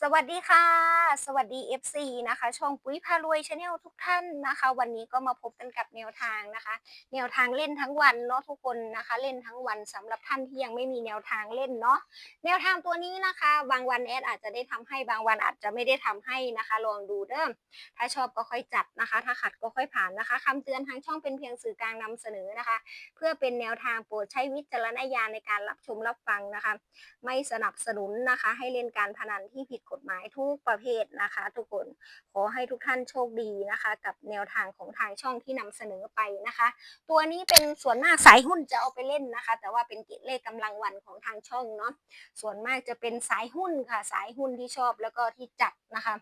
สวัสดีค่ะสวัสดี FC นะคะ ช่องปุ๋ยพารวยชาแนลทุกท่านนะคะ วันนี้ก็มาพบกันกับแนวทางนะคะ แนวทางเล่นทั้งวันเนาะทุกคนนะคะ เล่นทั้งวันสำหรับท่านที่ยังไม่มีแนวทางเล่นเนาะแนวทางตัวนี้นะคะ บางวันแอดอาจจะได้ทำให้บางวันอาจจะไม่ได้ทำให้นะคะลองดูเด้อถ้าชอบก็ค่อยจัดนะคะ ถ้าขัดก็ค่อยผ่านนะคะคำเตือนทางช่องเป็นเพียงสื่อกลางนำเสนอนะคะ เพื่อเป็นแนวทางโปรดใช้วิจารณญาณในการรับชมรับฟังนะคะ ไม่สนับสนุนนะคะ ให้เล่นการพนันที่ผิดกฎหมายทุกประเภทนะคะ ทุกคนขอให้ทุกท่านโชคดีนะคะ กับแนวทางของทางช่องที่นำเสนอไปนะคะ ตัวนี้เป็นส่วนมากสายหุ้นจะเอาไปเล่นนะคะ แต่ว่าเป็นเกจเลขกำลังวันของทางช่องเนาะส่วนมากจะเป็นสายหุ้นค่ะ สายหุ้นที่ชอบแล้วก็ที่จัดนะคะ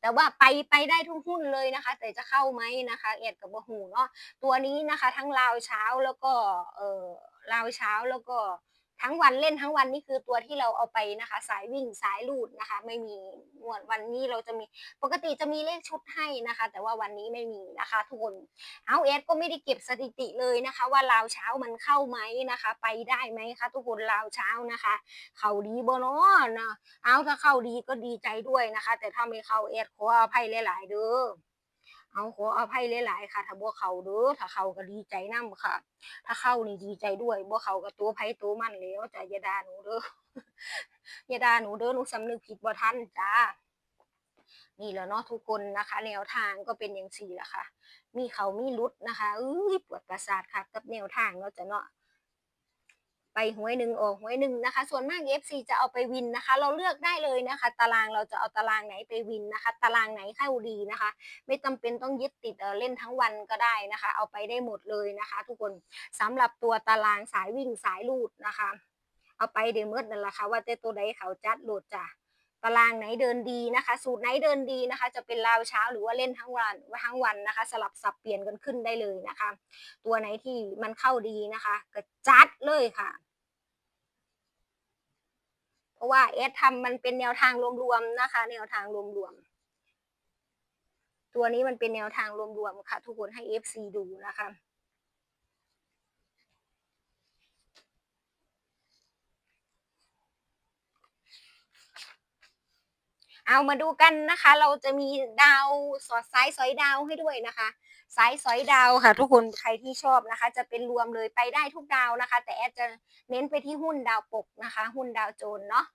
แต่ว่าไปไปได้ทุกหุ้นเลยนะคะ แต่จะเข้าไหมนะคะเอ็ดกับบะหูเนาะตัวนี้นะคะ ทั้งลาวเช้าแล้วก็เออลาวเช้าแล้วก็ ทั้งวันเล่นทั้งวันนี่คือตัวที่เราเอาไปนะคะ สายวิ่งสายลูดนะคะ ไม่มีงวดวันนี้เราจะมีปกติจะมีเลขชุดให้นะคะ แต่ว่าวันนี้ไม่มีนะคะทุกคนเอาเอสก็ไม่ได้เก็บสถิติเลยนะคะ ว่าลาวเช้ามันเข้าไหมนะคะ ไปได้ไหมคะทุกคนลาวเช้านะคะ เขาดีบ่เนาะนะเอาถ้าเข้าดีก็ดีใจด้วยนะคะ แต่ถ้าไม่เข้าเอ็ดขออภัยหลาย ๆ เด้อ เอาขออภัยหลายๆค่ะ ถ้าบ่เข้าเด้อถ้าเข้าก็ดีใจนํค่ะ ถ้าเข้านี่ดีใจด้วยบ่เข้าก็ตัวไผตัวมันแล้วจ้ะอย่าด่าหนูเด้ออย่าด่าหนูเด้อหนูสำนึกผิดบ่ทันจ้านี่แหล้วเนาะทุกคนนะคะแนวทางก็เป็นอย่างสี่ละค่ะ มีเขามีรุดนะคะเอ้ยปวดประสาทค่ะกับแนวทางเนาะจ้ะเนาะ ไปหวยหนึ่งออกหวยหนึ่งนะคะ ส่วนมาก FC จะเอาไปวินนะคะ เราเลือกได้เลยนะคะ ตารางเราจะเอาตารางไหนไปวินนะคะ ตารางไหนเข้าดีนะคะ ไม่จำเป็นต้องยึดติดเเล่นทั้งวันก็ได้นะคะ เอาไปได้หมดเลยนะคะ ทุกคนสำหรับตัวตารางสายวิ่งสายลูดนะคะ เอาไปเดเมิดนั่นแหละค่ะว่าแต่ตัวใดเขาจัดโหลดจ้ะ ตารางไหนเดินดีนะคะ สูตรไหนเดินดีนะคะ จะเป็นราวเช้าหรือว่าเล่นทั้งวันทั้งวันนะคะ สลับสับเปลี่ยนกันขึ้นได้เลยนะคะ ตัวไหนที่มันเข้าดีนะคะก็จัดเลยค่ะ เพราะว่าเอสทำมันเป็นแนวทางรวมๆนะคะ แนวทางรวมๆตัวนี้มันเป็นแนวทางรวมๆค่ะ ทุกคนให้ FC ดูนะคะ เอามาดูกันนะคะ เราจะมีดาวสอดสายสอยดาวให้ด้วยนะคะสายสอยดาวค่ะ ทุกคนใครที่ชอบนะคะ จะเป็นรวมเลยไปได้ทุกดาวนะคะ แต่แอดจะเน้นไปที่หุ้นดาวปกนะคะ หุ้นดาวโจนเนาะ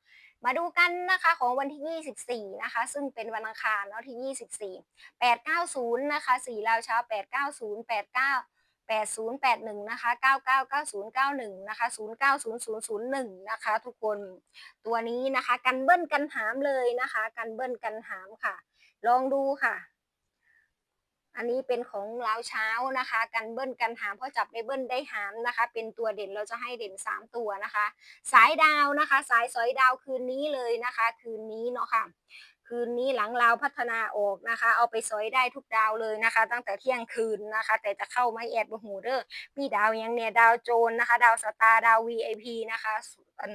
มาดูกันนะคะของวันที่ 24 นะคะ ซึ่งเป็นวันอังคารเนาะที่ 24 890 นะคะ4ลาวเช้า 890 89 8081 นะคะ 999091 นะคะ 090001 นะคะ ทุกคน ตัวนี้นะคะ กันเบิ้ลกันหามเลยนะคะ กันเบิ้ลกันหามค่ะ ลองดูค่ะ อันนี้เป็นของลาวเช้านะคะ กันเบิ้ลกันหามเพราะจับได้เบิ้ลได้หามนะคะ เป็นตัวเด่นเราจะให้เด่น 3 ตัวนะคะ สายดาวนะคะ สายสอยดาวคืนนี้เลยนะคะ คืนนี้เนาะค่ะ คืนนี้หลังลาพัฒนาออกนะคะ เอาไปสอยได้ทุกดาวเลยนะคะ ตั้งแต่เที่ยงคืนนะคะ แต่จะเข้าไม่แอดบหูเด้อมีดาวยังเนี่ยดาวโจนนะคะ ดาวสตาร์ดาว VIP นะคะอัน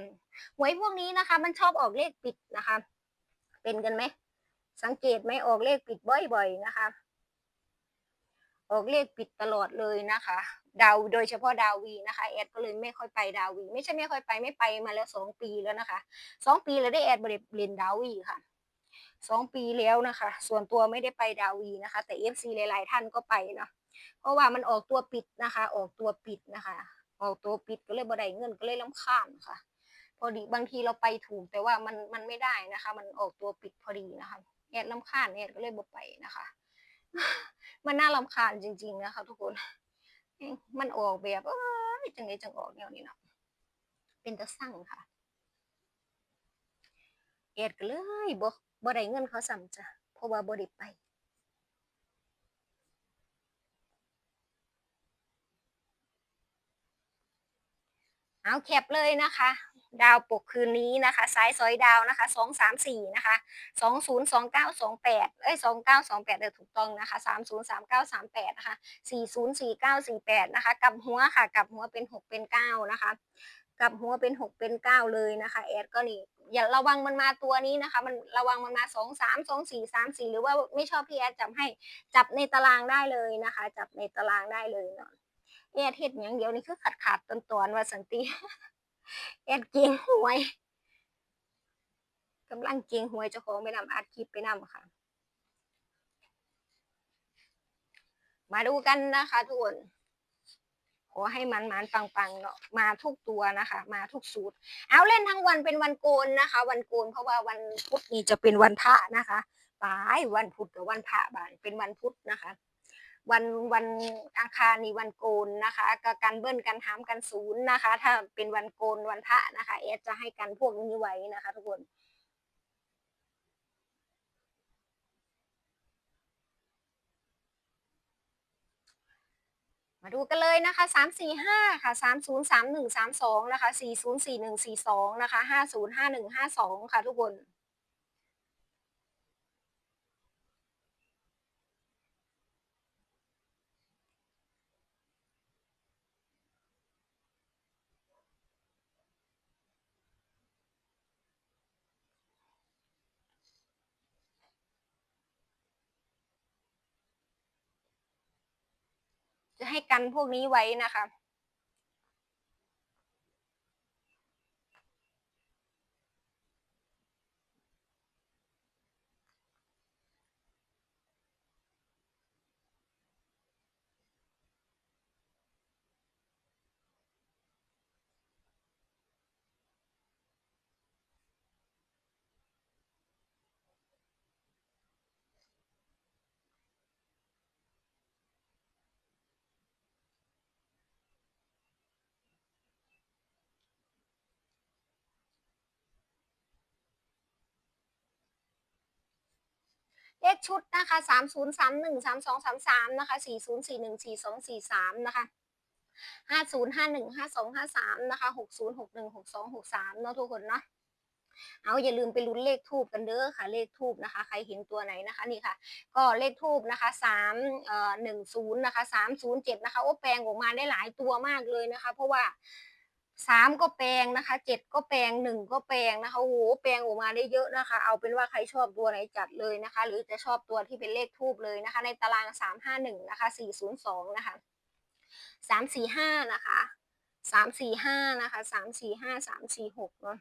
หวยพวกนี้นะคะ มันชอบออกเลขปิดนะคะ เป็นกันไหม สังเกตไหมออกเลขปิดบ่อย ๆ นะคะออกเลขปิดตลอดเลยนะคะ ดาวโดยเฉพาะดาววีนะคะแอดก็เลยไม่ค่อยไปดาววี ไม่ใช่ไม่ค่อยไปไม่ไปมาแล้วสองปีแล้วนะคะสองปีแล้วได้แอดบริเรียนดาววีค่ะ สองปีแล้วนะคะ ส่วนตัวไม่ได้ไปดาวีนะคะ แต่เอฟซีหลาย ๆ ท่านก็ไปเนาะเพราะว่ามันออกตัวปิดนะคะ ออกตัวปิดนะคะ ออกตัวปิดก็เลยบ่ได้เงินก็เลยลำคาญค่ะ พอดีบางทีเราไปถูกแต่ว่ามันมันไม่ได้นะคะ มันออกตัวปิดพอดีนะคะแอดลำคาญแอดก็เลยบ่ไปนะคะ มันน่ารำคาญจริง ๆ นะคะ ทุกคนมันออกแบบเอ้ยจังไดจังออกแนวนี้เนาะเป็นตะสั่งค่ะเอ็ดก็เลยบ่ บ่ได้เงินเขาซ้ำจ้ะเพราะว่าบ่ได้ไปเอาแคปเลยนะคะ ดาวปกคืนนี้นะคะสายซอยดาวนะคะสองสามสี่นะคะสองศูนย์สองเก้าสองแปดเอ้ยสองเก้าสองแปดเออถูกต้องนะคะสามศูนย์สามเก้าสามแปดนะคะสี่ศูนย์สี่เก้าสี่แปดนะคะกลับหัวค่ะกลับหัวเป็นหกเป็นเก้านะคะกลับหัวเป็นหกเป็นเก้าเลยนะคะแอดก็นี่ อย่าระวังมันมาตัวนี้นะคะ มันระวังมันมาสองสามสองสี่สามสี่หรือว่าไม่ชอบพี่แอดจับให้จับในตารางได้เลยนะคะ จับในตารางได้เลยเนาะแอดเฮ็ดอย่างเดียวนี่คือขาดขาดตอนตอนๆว่าสันติแอดเก่งหวยกำลังเกียงหวยเจ้าของไปนำอัดคลิปไปนำค่ะ มาดูกันนะคะทุกคน ขอให้มันมันปังๆเนาะมาทุกตัวนะคะ มาทุกสูตร เอาเล่นทั้งวันเป็นวันโกนนะคะ วันโกนเพราะว่าวันพุธนี่จะเป็นวันพระนะคะปลายวันพุธกับวันพระบานเป็นวันพุธนะคะ วันวันอังคารนี่วันโกนนะคะก็กันเบิ้ลกันหามกันศูนย์นะคะ ถ้าเป็นวันโกนวันพระนะคะเอสจะให้กันพวกนี้ไว้นะคะ ทุกคน มาดูกันเลยนะคะสามสี่ห้าค่ะสามศูนย์สามหนึ่งสามสองนะคะสี่ศูนย์สี่หนึ่งสี่สองนะคะห้าศูนย์ห้าหนึ่งห้าสองค่ะทุกคน ให้กันพวกนี้ไว้นะคะ เลขชุดนะคะสามศูนย์สามหนึ่งสามสองสามสามนะคะสี่ศูนย์สี่หนึ่งสี่สองสี่สามนะคะห้าศูนย์ห้าหนึ่งห้าสองห้าสามนะคะหกศูนย์หกหนึ่งหกสองหกสามเนาะทุกคนเนาะเอาอย่าลืมไปลุ้นเลขทูบกันเด้อค่ะ เลขทูบนะคะ ใครเห็นตัวไหนนะคะนี่ค่ะ ก็เลขทูบนะคะสามเอ่อหนึ่งศูนย์นะคะสามศูนย์เจ็ดนะคะโอ้แปลงออกมาได้หลายตัวมากเลยนะคะ เพราะว่า สามก็แปลงนะคะเจ็ดก็แปลงหนึ่งก็แปลงนะคะโอ้โหแปลงออกมาได้เยอะนะคะ เอาเป็นว่าใครชอบตัวไหนจัดเลยนะคะ หรือจะชอบตัวที่เป็นเลขทูบเลยนะคะ ในตารางสามห้าหนึ่งนะคะสี่ศูนย์สองนะคะสามสี่ห้านะคะสามสี่ห้านะคะสามสี่ห้าสามสี่หกเนาะ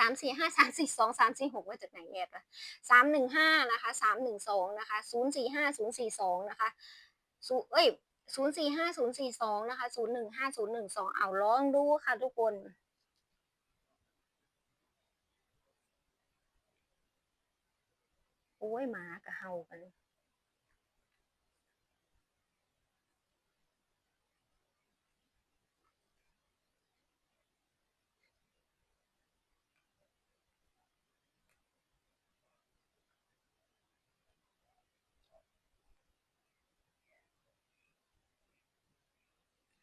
สามสี่ห้าสามสี่สองสามสี่หกมาจากไหนแอบอะสามหนึ่งห้านะคะสามหนึ่งสองนะคะศูนย์สี่ห้าศูนย์สี่สองนะคะศูเอ้ยศูนย์สี่ห้าศูนย์สี่สองนะคะศูนย์หนึ่งห้าศูนย์หนึ่งสองเอาลองดูค่ะทุกคนโอ้ยหมากับเห่ากัน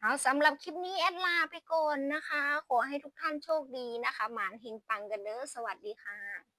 เอาสำหรับคลิปนี้แอดลาไปก่อนนะคะ ขอให้ทุกท่านโชคดีนะคะ หมานเฮงปังกันเด้อสวัสดีค่ะ